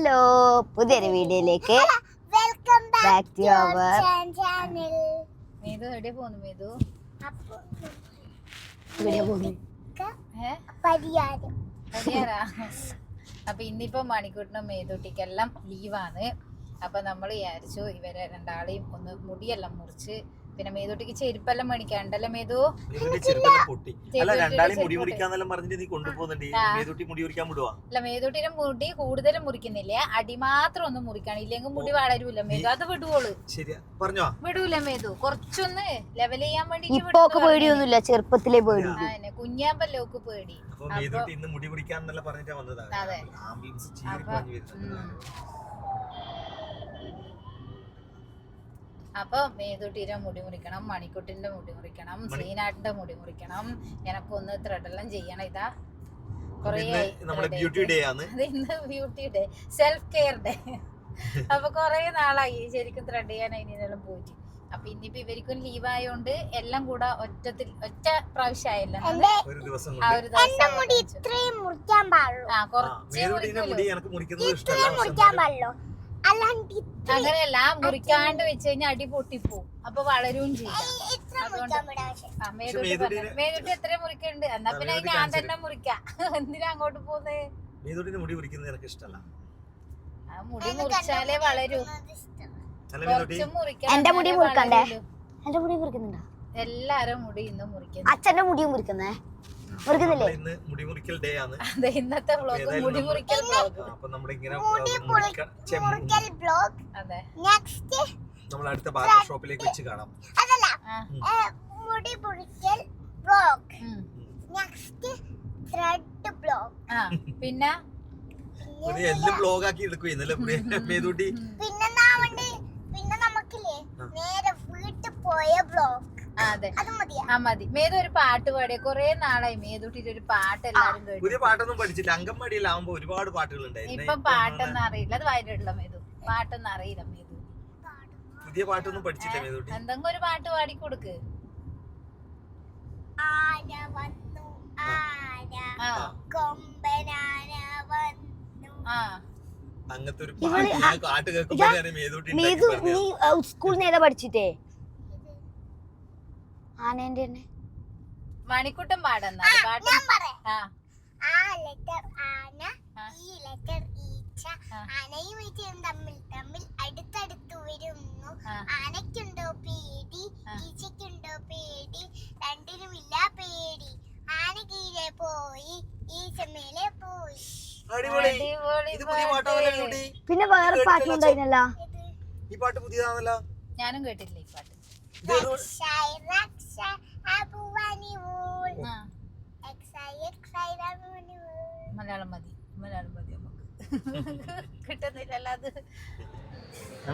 Hello പുതിയൊരു വീഡിയോയിലേക്ക് welcome back to our channel Methu എവിടെ പോകുന്നു മേതു? എവിടെ പോകുന്നു പരിഹാരം മതിയാറാ അപ്പൊ ഇന്നിപ്പോ മണിക്കൂട്ടിനും മേതുട്ടിക്കെല്ലാം ലീവാണ് അപ്പൊ നമ്മൾ വിചാരിച്ചു ഇവരെ രണ്ടാളെയും ഒന്ന് മുടിയെല്ലാം മുറിച്ച് പിന്നെ മേതുട്ടിക്ക് ചെരുപ്പെല്ലാം മേടിക്കാണ്ടല്ലേ മേതു അല്ല രണ്ടാളി മുടി കൂടുതലും മുറിക്കുന്നില്ല. അടി മാത്രം ഒന്ന് മുറിക്കണം. ഇല്ലെങ്കിൽ മുടി വളരൂല. മേതു അത് വിടുവോൾ. ശരിയാ. പറഞ്ഞോ? വിടൂല മേതു. കുറച്ചൊന്ന് ലെവൽ ചെയ്യാൻ വേണ്ടി പേടിയൊന്നുമില്ല. ചെറുപ്പത്തിലെ പേടി കുഞ്ഞാമ്പല്ലോ ഒക്കെ പേടി. ഇന്ന് മുടി പറഞ്ഞിട്ടാ വന്നതാണ്. ആംബുലൻസ് അപ്പൊ മേതുട്ടിയുടെ മുടി മുറിക്കണം മണിക്കുട്ടിന്റെ മുടി മുറിക്കണം ശ്രീനാട്ടിന്റെ മുടി മുറിക്കണം. എനക്കൊന്ന് ത്രെഡെല്ലാം ചെയ്യണം ഇതാ. കൊറേ നമ്മുടെ ബ്യൂട്ടി ഡേ ആണ്. ഇന്ന് beauty day self care day അപ്പൊ കൊറേ നാളായി ശരിക്കും ത്രെഡ് ചെയ്യാൻ അതിനെല്ലാം പോയിട്ട്. അപ്പൊ ഇന്നിപ്പോ ഇവർക്കും ലീവ് ആയതുകൊണ്ട് എല്ലാം കൂടെ ഒറ്റത്തിൽ ഒറ്റ പ്രാവശ്യമായല്ലോ ഒരു ദിവസം ആ കൊണ്ട്. ഒരു മുടി ഇത്രയും മുറിക്കാൻ പാടുള്ളൂ. ആ ആ, കുറച്ച് മുറിക്കാൻ പാടുള്ളൂ. അല്ലാണ്ട് അങ്ങനെയല്ല മുറിക്കാണ്ട് വെച്ച് കഴിഞ്ഞാൽ അടി പൊട്ടിപ്പോവും. അപ്പൊ വളരും ചെയ്യും. മേതുട്ടി എത്ര മുറിക്കുന്നുണ്ട് എന്നാ പിന്നെ ഞാൻ തന്നെ മുറിക്കാം. എന്തിനാ അങ്ങോട്ട് പോകുന്നത് മേതുട്ടിന്റെ മുടി മുറിക്കുന്നത് എനിക്ക് ഇഷ്ടമല്ല ആ മുടി മുറിച്ചാലേ വളരും. കുറച്ച് മുറിക്കണം എന്റെ മുടി മുറിക്കണ്ടേ? എന്റെ മുടി മുറിക്കുന്നുണ്ടോ? എല്ലാരും മുടി ഇന്ന് മുറിക്കുന്നു. അച്ഛന്റെ മുടിയും മുറിക്കുന്നേ? മുറിക്കുന്നില്ലേ? ഇന്ന് ഡേ ആണ്. അതെ ഇന്നത്തെ വ്ളോഗ് നമ്മൾ- വ്ളോഗ് അപ്പൊ മുറിക്കൽ ബ്ലോഗ് അതെ. നെക്സ്റ്റ് നമ്മൾ അടുത്ത ബാർബർ ഷോപ്പിലേക്ക് വെച്ച് കാണാം. അതല്ല ആ. ഏ, മുടി മുറിക്കൽ ബ്ലോഗ് നെക്സ്റ്റ് ത്രെഡ് ബ്ലോഗ് ആ പിന്നെ? ഒരു എല്ലാം ബ്ലോഗ് ആക്കി എടുക്കും ഇന്നലെ മേതൂട്ടി. പിന്നെ പിന്നെ നമുക്കില്ലേ നേരെ വീട്ടിൽ പോയ ബ്ലോഗ് ആ, അതെ. അത് മതിയാ. ആ മതി. മേതു ഒരു പാട്ട് പാടിയ കൊറേ നാളായി മേതുട്ടിട്ട് ഒരു പാട്ട് എല്ലാരും കേട്ടു. പുതിയ പാട്ടൊന്നും പഠിച്ചില്ല. അങ്കൻവാടിയിലാവുമ്പോ ഒരുപാട് പാട്ടുകൾ ഇപ്പൊ പാട്ടൊന്നും അറിയില്ല. അത് വയലുള്ള മേതു? പാട്ടൊന്നും അറിയില്ല മേതു. പുതിയ പാട്ടൊന്നും പഠിച്ചില്ല മേതൂട്ടി. എന്തെങ്കിലും ഒരു പാട്ട് പാടി കൊടുക്ക്. ആന വന്നു ആന കൊമ്പനാന വന്നു. ആ. അങ്ങനത്തെ ഒരു പാട്ട് ഞാൻ പാട്ട് കേൾക്കുമ്പോ മേതൂട്ടി നീ സ്കൂളിൽ നിന്ന് ഏതാ പഠിച്ചിട്ടേ? ആനേന്റെ തന്നെ. മണിക്കുട്ടൻ പാടുന്ന? പാട്ട്? ഞാൻ പറയാം. ആ. ആ ലെറ്റർ ആന ഈ ലെറ്റർ ഈച്ച. ആനയും ഈച്ചയും തമ്മിൽ തമ്മിൽ അടുത്തടുത്ത് വരുന്നു. ആനയ്ക്കുണ്ടോ പേടി ഈച്ചയ്ക്കുണ്ടോ പേടി രണ്ടിനുമില്ല പേടി. ആന കീഴെ പോയി ഈച്ച മേലെ പോയി. അടിപൊളി. അടിപൊളി ഇത് പുതിയ പാട്ടാണല്ലോ കുട്ടി. പിന്നെ വേറെ പാട്ടുണ്ടായിരുന്നല്ലോ ഈ പാട്ട് പുതിയതാണല്ലോ. ഞാനും കേട്ടിട്ടില്ല ഈ പാട്ട്. മലയാളം മതി മലയാളം മതി കിട്ടുന്നില്ലല്ലോ അത്.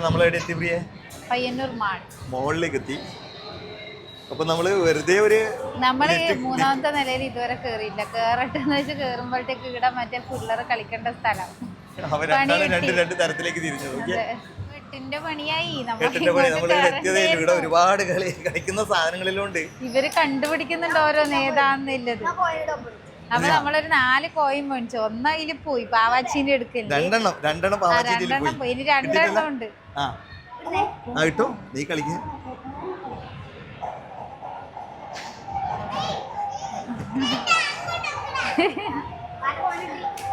നമ്മളെവിടെ എത്തി പ്രിയെ? പയ്യന്നൂർ മാൾ. മോളിലേക്ക് എത്തി അപ്പൊ നമ്മൾ വെറുതെ ഒരു നമ്മൾ മൂന്നാമത്തെ നിലയിൽ ഇതുവരെ കേറിയില്ല. കേറട്ടെ എന്ന് വെച്ച് കേറുമ്പോഴത്തേക്ക് ഇവിടെ മറ്റേ പിള്ളേർ കളിക്കേണ്ട സ്ഥലം. രണ്ട്. രണ്ട് തരത്തിലേക്ക് തിരിഞ്ഞു. അതെ. പണിയായി. നമ്മൾ എട്ടിന്റെ പണി. ഇങ്ങോട്ട് എത്തിയതേ ഇവിടെ ഒരുപാട് കളി കളിക്കുന്ന സാധനങ്ങളിലുണ്ട്. ഇവർ കണ്ടുപിടിക്കുന്നുണ്ട് ഓരോന്ന് ഏതാന്നില്ലത് അപ്പൊ നമ്മളൊരു നാല് കോയിൻ മേടിച്ചു. ഒന്നതിൽ പോയി. പാവാച്ചിന്റെ എടുക്കില്ല രണ്ടെണ്ണം. രണ്ടെണ്ണം പാവാച്ചിന്റെ രണ്ടെണ്ണം പോയി. ഇനി രണ്ടെണ്ണം ഉണ്ട്. ആ. കിട്ടോ നീ കളിക്ക.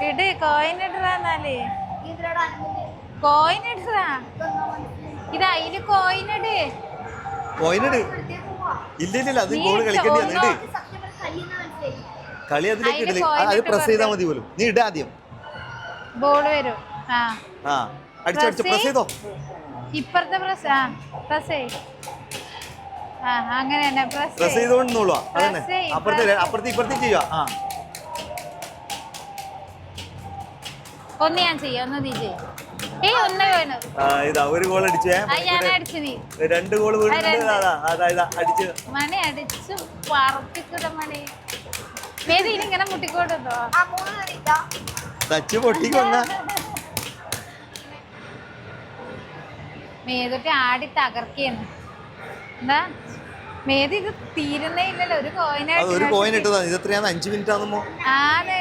ഇട് കോയിൻ ഇടാന്നാലേ എന്നാൽ കോയിൻ ഇടാ ഇതാ കോയിൻ ഇട്. കോയിൻ ഇല്ല ഇല്ല ഇല്ല അത് കളിക്കേണ്ടി ഇട്. കളി അതിലേക്ക് അത് പ്രസ് ചെയ്താൽ മതി പോലും. നീ ഇട ആദ്യം. ബോൾ വരും. ആ. ആ. പ്രസ് ചെയ്തോ? ഇപ്പുറത്തെ പ്രസ് ആ. പ്രസ് ചെയ്. ആ അങ്ങനെ തന്നെ. പ്രസ് പ്രസ് അതന്നെ. അപ്പുറത്തെ അപ്പുറത്തെ ഇപ്പുറത്തെ ചെയ്യുക. ആ. ഒന്ന് ഞാൻ ചെയ്യാം. ഒന്ന് നീ ചെയ്യും. ഇതാ ഒരു ഗോൾ അടിച്ചേ. രണ്ട് ഗോൾ അടിച്ച്. മണി അടിച്ചു പറപ്പിക്കൂട മണി. മേതി ഇനി ഇങ്ങനെ മുട്ടിക്കോട്ടോ ആ മൂന്ന് കളിക്കാം ടച്ച് പൊട്ടിക്കൊന്ന. മേതൊക്കെ ആടി തകർക്കുന്നു. എന്താ? മേതി ഇത് തീരുന്നേ ഇല്ലല്ലോ ഒരു കോയിനായിട്ട് ഒരു കോയിൻ ഇട്ടതാ ഇത് എത്രയാണ് അഞ്ചു മിനിറ്റ് ആണെന്നോ? ആണ്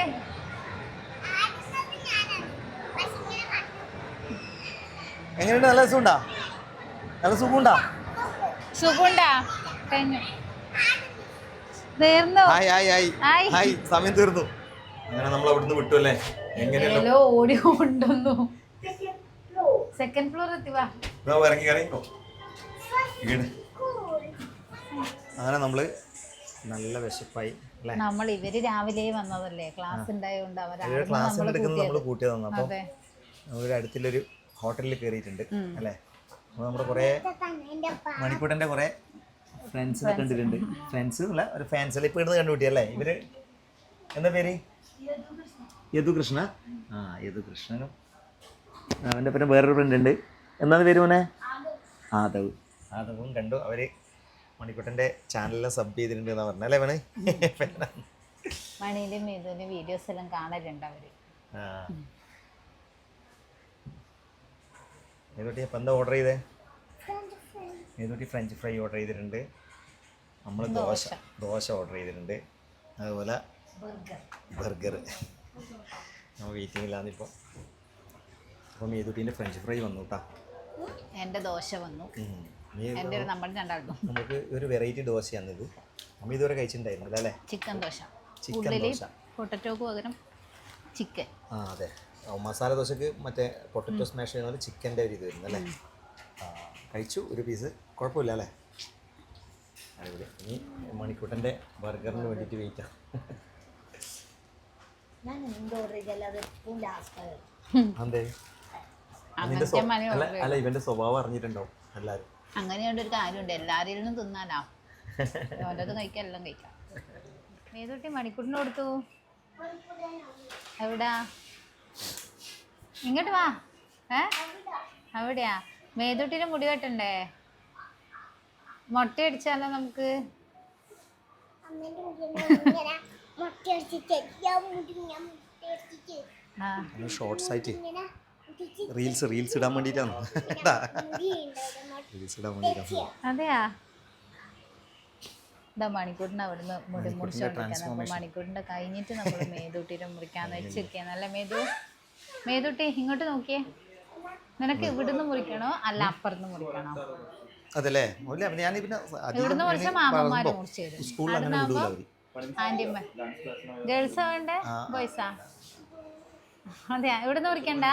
ആദ്യത്തെ ഞാനാണ് പക്ഷെ ഇങ്ങനെ കണ്ടു എങ്ങനെയുണ്ട്? നല്ല രസമുണ്ടാ? നല്ല സുഖമുണ്ടാ? കഴിഞ്ഞു. തീർന്നു. സമയം തീർന്നു. അങ്ങനെ നമ്മൾ അവിടുന്ന് വിട്ടു അല്ലേ എങ്ങനെയല്ലോ ഏലോ ഓടി കൊണ്ടുവന്നു. സെക്കൻഡ് ഫ്ലോർ ഇറങ്ങി ഇറങ്ങിക്കോ അങ്ങനെ നമ്മൾ നല്ല വിശപ്പായി നമ്മൾ ഇവർ രാവിലെ വന്നതല്ലേ? ക്ലാസ് ഉണ്ടായതുകൊണ്ട് അവർ ക്ലാസ് എടുക്കുന്നത് നമ്മൾ കൂട്ടിയതാണ് അപ്പോൾ നമ്മളൊരു അടുത്തുള്ളൊരു ഹോട്ടലിൽ കയറിയിട്ടുണ്ട് അല്ലേ? അപ്പോൾ നമ്മുടെ കുറേ മണിക്കൂട്ടന്റെ കുറേ ഫ്രണ്ട്സിനെ കണ്ടിട്ടുണ്ട്. ഫ്രണ്ട്സ് അല്ല ഒരു ഫാൻസ് ഇപ്പോൾ കണ്ടുപിട്ടി അല്ലേ? ഇവർ എന്താ പേര്? യദു കൃഷ്ണ ആ യദു കൃഷ്ണനും അവന്റെ പിന്നെ വേറൊരു ഫ്രണ്ട് ഉണ്ട്. എന്താണ് പേര് മോനെ? ആദവ്. ആദവും കണ്ടു. അവർ മണിക്കുട്ടന്റെ ചാനലിൽ സബ് ചെയ്തിട്ടുണ്ട് എന്നാ പറഞ്ഞ അല്ലേ മണിയിലും വീഡിയോസ് എല്ലാം കാണലുണ്ട് അവർ. ആ. ഏതോട്ടി അപ്പം എന്താ ഓർഡർ ചെയ്തേ? ഏതോട്ടി ഫ്രഞ്ച് ഫ്രൈ ഓർഡർ ചെയ്തിട്ടുണ്ട്. നമ്മൾ ദോശ. ദോശ ഓർഡർ ചെയ്തിട്ടുണ്ട്. അതുപോലെ ബർഗർ. നമ്മൾ വെയിറ്റിങ്ങിലാണ് ഇപ്പോൾ അപ്പം ഏതോട്ടീന്റെ ഫ്രഞ്ച് ഫ്രൈ വന്നു കേട്ടോ എന്റെ ദോശ വന്നു. നമ്മൾ നമുക്ക് ഒരു വെറൈറ്റി ദോശയാണ് ഇത്. നമ്മൾ ഇതുവരെ കഴിച്ചിട്ടുണ്ടായിരുന്നില്ല അല്ലേ? ചിക്കൻ ദോശ. ചിക്കൻ ദോശ. പൊട്ടറ്റോക്ക് പകരം ചിക്കൻ ആ അതെ. മസാല ദോശക്ക് മറ്റേ പൊട്ടറ്റോ സ്മാഷ് ചെയ്യുന്ന ചിക്കന്റെ ഒരു ഇത് വരുന്നു അല്ലേ കഴിച്ചു ഒരു പീസ് കുഴപ്പമില്ല അല്ലേ? അടിപൊളി. ഇനി മണിക്കൂട്ടന്റെ ബർഗറിന് വേണ്ടിയിട്ട് എന്ത് അത് അല്ല ഇവന്റെ സ്വഭാവം അറിഞ്ഞിട്ടുണ്ടാവും എല്ലാരും അങ്ങനെയുണ്ട് ഒരു കാര്യമുണ്ട്. എല്ലാവരിൽ നിന്നും തിന്നാലാ ഓരോന്നും കഴിക്കാം എല്ലാം കഴിക്കാം. ഏതൊട്ടി മണിക്കൂട്ടിന് കൊടുത്തു. എവിടാ? ഇങ്ങോട്ട് വാ. ഏ? അവിടെയാ. മേതുട്ടിന് മുടി വെട്ടണ്ടേ? മുട്ട അടിച്ചാലോ നമുക്ക്? ആയിട്ട് മുടിച്ച് റീൽസ് റീൽസ് ഇടാൻ റീൽസ് ഇടാൻ അതെയാ? ഇതാ അവിടുന്ന് മുടി മണിക്കൂട്ടിന്റെ കഴിഞ്ഞിട്ട് നമ്മൾ മേതൂട്ടിയുടെ മുറിക്കാന്ന് വെച്ചിരിക്കുന്നല്ലേ അല്ല മേതു? മേതൂട്ടി ഇങ്ങോട്ട് നോക്കിയേ. നിനക്ക് ഇവിടുന്ന് മുറിക്കണോ? അല്ല അപ്പുറത്ത് മുറിക്കണോ? അതല്ലേ? ഞാൻ പിന്നെ ഇവിടുന്ന് മുറിച്ച മാമന്മാര് മുറിച്ചു തരും. സ്കൂളിൽ അങ്ങനെ വിടൂല അവർ. ആന്റിയമ്മ ഗേൾസാ വേണ്ടേ ബോയ്സാ അതെയാ? ഇവിടുന്ന് മുറിക്കണ്ട?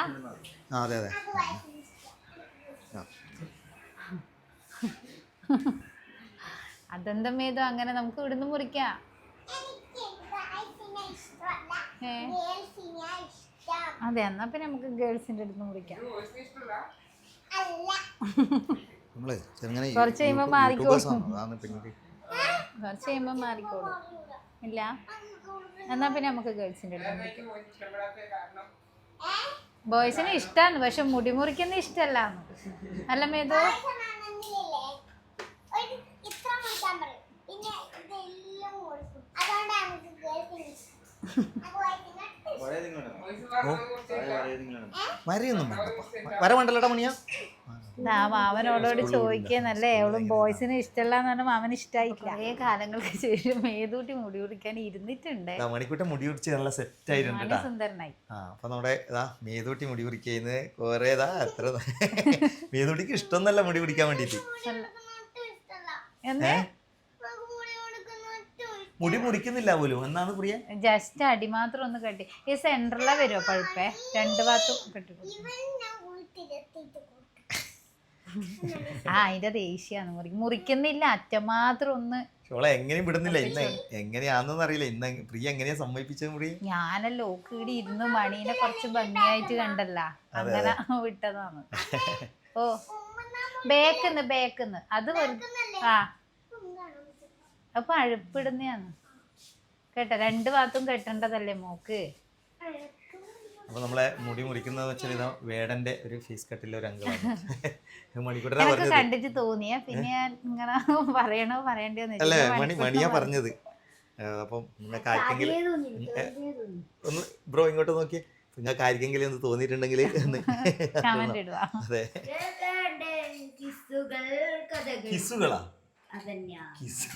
അതെ അതെ. അതെന്താ മേതു? അങ്ങനെ നമുക്ക് ഇവിടുന്ന് മുറിക്കാം. ഏ? ഗേൾസിനെ ഇഷ്ടം? അതെ എന്നാ പിന്നെ നമുക്ക് ഗേൾസിന്റെ അടുത്ത് മുറിക്കാം അല്ല നമ്മൾ ചെറുങ്ങനെ കുറച്ച് കഴിയുമ്പോ മാറിക്കോളും. കുറച്ച് കഴിയുമ്പോ മാറിക്കോളും. ഇല്ല? എന്നാ പിന്നെ നമുക്ക് ഗേൾസിന്റെ അടുത്ത് മുറിക്കാം ബോയ്സിന് ഇഷ്ടമാണ് പക്ഷെ മുടി മുറിക്കുന്ന ഇഷ്ടമല്ല അല്ല മേതു? അതുകൊണ്ടാണ് വരയൊന്നും വേണ്ടപ്പാ വര വേണ്ടല്ലോടാ മണിയാ മാമനോടോട് ചോദിക്കുന്നല്ലേ അവളും ബോയ്സിന് ഇഷ്ടമല്ല എന്ന് പറഞ്ഞാൽ മാമന് ഇഷ്ടമായിട്ടില്ല കുറേ കാലങ്ങൾക്ക് ശേഷം മേതൂട്ടി മുടി കുടിക്കാൻ ഇരുന്നിട്ടുണ്ട്. മണിക്കൂട്ടം മുടി കുടിച്ച് നല്ല സെറ്റ് ആയിട്ടുണ്ട് സുന്ദരനായി. ആ അപ്പൊ നമ്മുടെ ഇതാ മേതൂട്ടി മുടി കുടിക്കുന്നത് കുറേ ഇതാ എത്ര മേതൂട്ടിക്ക് ഇഷ്ടമൊന്നല്ല മുടി കുടിക്കാൻ വേണ്ടിയിട്ട്. അല്ല. ഒട്ടും ഇഷ്ടമല്ല എന്ന് നമുക്ക് മുടി കൊടുക്കുന്ന ഒട്ടും ഇഷ്ടം മുടി മുടിക്കുന്നില്ല പോലും. എന്നാണ് പ്രിയ? ജസ്റ്റ് അടി മാത്രം ഒന്ന് കെട്ടി. ഈ സെന്ററിലെ വരുമോ പഴുപ്പേ? രണ്ട് ഭാഗത്തും കെട്ടി ആ അതിന്റെ ദേഷ്യാണ്. മുറിക്കും മുറിക്കുന്നില്ല അറ്റം മാത്രം ഒന്ന് ചോളെ എങ്ങനെയും വിടുന്നില്ല. ഇന്ന് എങ്ങനെയാണെന്ന് അറിയില്ല. ഇന്ന് പ്രിയ എങ്ങനെയാ സമ്മതിപ്പിച്ചത് മുടി ഞാനല്ലോ കീടി ഇരുന്ന് മണീനെ കുറച്ച് ഭംഗിയായിട്ട് കണ്ടല്ല. അങ്ങനെ വിട്ടതാണ്. ഓ ബേക്കുന്ന് ബേക്കുന്ന് അത് വെറുതെ ആ അപ്പൊ അഴുപ്പിടുന്നതാണ് കേട്ട രണ്ട് ഭാഗത്തും കെട്ടേണ്ടതല്ലേ മോക്ക്? അപ്പൊ നമ്മളെ മുടി മുറിക്കുന്നത് വെച്ചാൽ ഇതാ വേടന്റെ ഒരു ഫേസ് കട്ടിലെ ഒരു അംഗമാണ്. കണ്ടിട്ട് തോന്നിയ? പിന്നെ ഞാൻ ഇങ്ങനെ പറയണോ പറയണ്ടോ മണിയാ പറഞ്ഞത്. അപ്പം നിങ്ങൾക്ക് ആർക്കെങ്കിലും ഒന്ന് ബ്രോ ഇങ്ങോട്ട് നോക്കി നിങ്ങൾക്ക് ആർക്കെങ്കിലും ഒന്ന് തോന്നിയിട്ടുണ്ടെങ്കിൽ അതെ. കിസ്സുകൾ കഥകൾ. കിസ്സുകളാ? അതന്നെയാ. കിസ്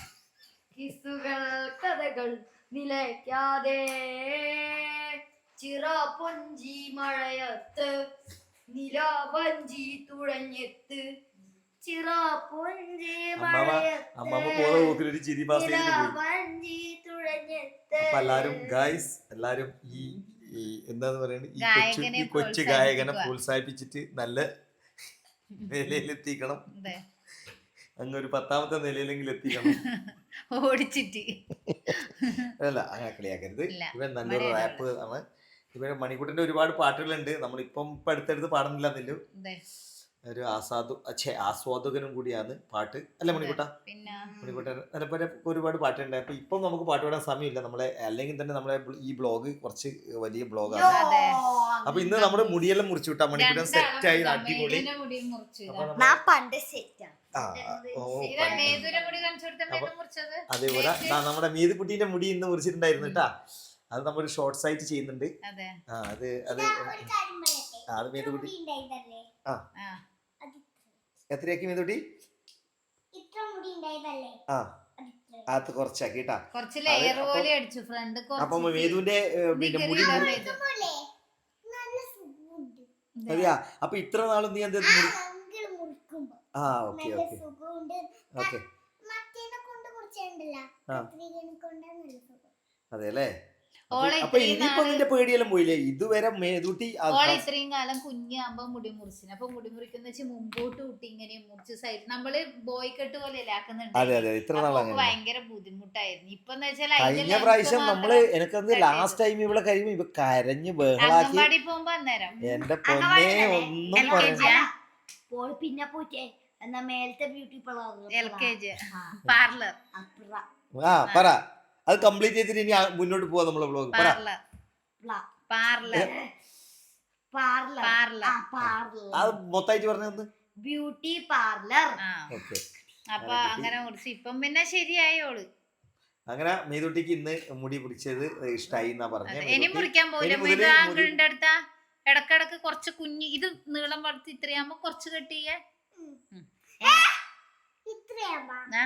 കിസ്സുകൾ കഥകൾ നിലയ്ക്കാതെ. ചിറ പൊഞ്ചി മഴയത്ത് നിലാവഞ്ചി തുഴഞ്ഞെത്ത്. ചിറ പൊഞ്ചി മഴയത്ത് നിലാവഞ്ചി തുഴഞ്ഞെത്ത്. എല്ലാരും ഗായ്സ് എല്ലാരും ഈ ഈ എന്താന്ന് പറയുന്നത് ഈ കൊച്ചു ഗായകനെ ഈ കൊച്ചു ഗായകനെ. പ്രോത്സാഹിപ്പിച്ചിട്ട് നല്ല നിലയിലെത്തിക്കണം. അങ്ങനെ അങ്ങ് ഒരു പത്താമത്തെ നിലയിലെങ്കിലും എത്തിക്കണം. ഓടിച്ചിട്ട്. അല്ല അങ്ങനെ കളിയാക്കരുത്. ഇവൻ നല്ലൊരു റാപ്പ് ആണ്. ഇവൻ മണിക്കൂട്ടിന്റെ ഒരുപാട് പാട്ടുകളുണ്ട്. നമ്മളിപ്പം ഇപ്പം അടുത്തടുത്ത് പാടുന്നില്ലെന്നില്ല അതെ. ഒരു ആസാദു ഛേ ആസ്വാദകനും കൂടിയാണ് പാട്ട്. അല്ല മണിക്കൂട്ട? പിന്നെ മണിക്കൂട്ടൻ അതേപോലെ ഒരുപാട് പാട്ടുണ്ട്. അപ്പൊ ഇപ്പം നമുക്ക് പാട്ട് പാടാൻ സമയമില്ല. നമ്മളെ അല്ലെങ്കിൽ തന്നെ നമ്മളെ ഈ ബ്ലോഗ് കുറച്ച് വലിയ ബ്ലോഗാണ്. അപ്പൊ ഇന്ന് നമ്മുടെ മുടിയെല്ലാം മുറിച്ചു വിട്ടാ മണിക്കൂട്ടൻ സെറ്റ് ആയി അടിപൊളി. പണ്ട് സെറ്റാണ് അതേപോലെ നമ്മുടെ മീതുകുട്ടീന്റെ മുടി ഇന്ന് മുറിച്ചിട്ടുണ്ടായിരുന്നു കേട്ടാ. അത് നമ്മൾ ഷോർട്ട് സൈറ്റ് ചെയ്യുന്നുണ്ട്. അതെ. ആ അത് അത് ആ, അത് എത്രയാക്കി മേതുകുട്ടി ഇത്ര മുടി ഉണ്ടായതല്ലേ? ആ. അത് കുറച്ചാക്കി കേട്ടാ. കുറച്ച് ലെയർ അപ്പൊ- പോലെ അടിച്ചു ഫ്രണ്ട് അപ്പൊ മേതുവിന്റെ പിന്നെ മുടി മതിയാ അപ്പൊ ഇത്ര നാളും നീ എന്താ ആ ഓക്കെ ഓക്കെ. ഓക്കെ. അതെ അല്ലേ ഓളെ അപ്പൊ ഇനിയിപ്പോ നിന്റെ പേടിയെല്ലാം പോയില്ലേ? ഇതുവരെ മേതുട്ടി ഓളെ ഇത്രയും കാലം കുഞ്ഞാകുമ്പോ മുടി മുറിച്ചിന്. അപ്പൊ മുടി മുറിക്കുന്ന വെച്ച് മുമ്പോട്ട് കൂട്ടി ഇങ്ങനെ മുറിച്ച് സൈഡ് നമ്മൾ ബോയ് കെട്ട് പോലെ ആക്കുന്നുണ്ട്. അതെ അതെ. ഇത്ര നാൾ അപ്പൊ ഭയങ്കര ബുദ്ധിമുട്ടായിരുന്നു. ഇപ്പൊ കഴിഞ്ഞ പ്രാവശ്യം നമ്മൾ എനിക്ക് ലാസ്റ്റ് ടൈം ഇവിടെ കഴിയുമ്പോ ഇവ കരഞ്ഞ് ബഹളാക്കി അന്നേരം. എന്റെ പൊന്നേ ഒന്നും പറയണ്ട പറഞ്ഞു? പോൾ പിന്നെ പോയിട്ടേ എന്നാ മേലത്തെ beauty L K G parlour ആ. പറ. അത് കംപ്ലീറ്റ് ചെയ്തിട്ട് ഇനി മുന്നോട്ട് പോവാ നമ്മളെ ബ്ലോഗ് പറ. Parlour parlour parlour parlour parlour അത് മൊത്തമായിട്ട് പറഞ്ഞൊന്ന് ബ്യൂട്ടി പാർലർ ഓക്കെ. അപ്പൊ അങ്ങനെ മുറിച്ച് ഇപ്പം പിന്നെ ശരിയായോൾ. അങ്ങനെ മേതുട്ടിക്ക് ഇന്ന് മുടി പിടിച്ചത് ഇഷ്ടായി എന്നാ പറഞ്ഞു. പറഞ്ഞത് ഇനി മുറിക്കാൻ ആങ്കിളിന്റെ അടുത്ത? ഇടക്കിടക്ക് കുറച്ച് കുഞ്ഞ് ഇത് നീളം വളർത്തി ഇത്രയാകുമ്പോ കുറച്ച് ആ.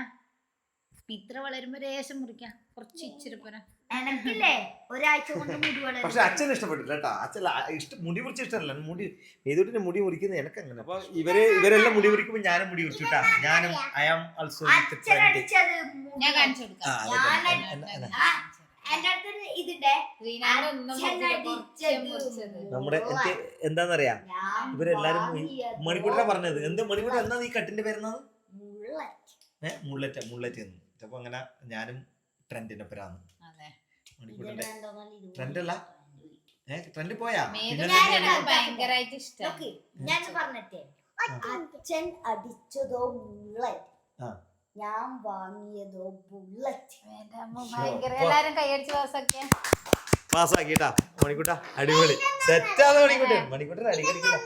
ഇത്ര വളരുമ്പോ രേശം മുറിക്കാം. കുറച്ച് ഇച്ചിരി പോരാ. എനക്കില്ലേ? ഒരാഴ്ച കൊണ്ട് മുടി വളരും. പക്ഷെ അച്ഛൻ ഇഷ്ടപ്പെട്ടില്ല കേട്ടോ. അച്ഛൻ ആ- ഇഷ്ടം മുടി മുറിച്ച ഇഷ്ടമല്ല. മുടി മേതുട്ടിന്റെ മുടി മുറിക്കുന്നത് എനിക്ക് അങ്ങനെ അപ്പൊ ഇവർ ഇവരെല്ലാം മുടി മുറിക്കുമ്പോ ഞാനും മുടി മുറിച്ചിട്ടാ ഞാനും I am also with trend. അച്ഛനടിച്ചത് ഞാൻ കാണിച്ചു കൊടുക്കാം. നമ്മുടെ എന്താന്നറിയാ? ഇവരെല്ലാരും മണിക്കൂട്ടാ പറഞ്ഞത്. എന്ത് മണിക്കൂട്ട? എന്നാ ഈ കട്ടിന്റെ പേരുന്നത്. ഏഹ് മുള്ളറ്റ് മുള്ളറ്റ് എന്ന്. അപ്പൊ അങ്ങനെ ഞാനും ട്രെൻഡിന്റെ പേരാണ് അതെ. മണിക്കൂട്ടന്റെ ഇതെന്താണെന്ന് ഇത് ട്രെൻഡ് ഏഹ് ട്രെൻഡ് പോയാ? ഭയങ്കരമായിട്ട് ഇഷ്ടം. ഞാൻ പറഞ്ഞിട്ടേ. അച്ഛൻ അടിച്ചതോ മുള്ളറ്റ് ആ. ഞാൻ വാങ്ങിയതോ ബുള്ളറ്റ് എല്ലാരും കൈയടിച്ച് പാസ്സാക്കിയ. പാസ്സാക്കിട്ടാ മണിക്കൂട്ട അടിപൊളി. സെറ്റാണ് മണിക്കൂട്ടൻ മണിക്കൂട്ടൻ അടിക്കടിക്കില്ല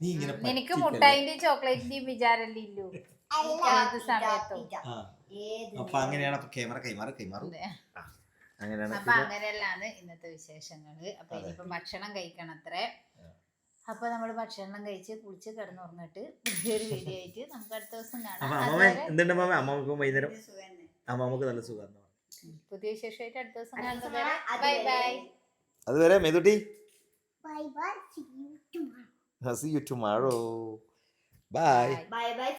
നീ ഇങ്ങനെ നിനക്ക് മുട്ടായിന്റെ ചോക്ലേറ്റിന്റെയും വിചാരല്ലേ ഇല്ലു? ഏത് സമയത്തും. ആ. ഏത് അപ്പൊ അങ്ങനെയാണ് അപ്പൊ ക്യാമറ കൈമാറി കൈമാറും. ആ, അങ്ങനെയാണ് അപ്പൊ അങ്ങനെയല്ലാണ് ഇന്നത്തെ വിശേഷങ്ങൾ. അപ്പൊ ഇനിയിപ്പോ ഭക്ഷണം കഴിക്കണം അത്രേ അപ്പൊ നമ്മൾ ഭക്ഷണം കഴിച്ച് കുളിച്ച് കിടന്നുറങ്ങിട്ട് പുതിയൊരു വീഡിയോ ആയിട്ട് നമുക്ക് അടുത്ത ദിവസം കാണാം. വൈകുന്നേരം അമ്മാമക്ക് നല്ല സുഖം പുതിയ വിശേഷമായിട്ട് അടുത്ത ദിവസം കാണുന്നത് ബൈ അതുവരെ. ബൈ അതുവരെ Methutty. Bye bye see you tomorrow bye. Bye bye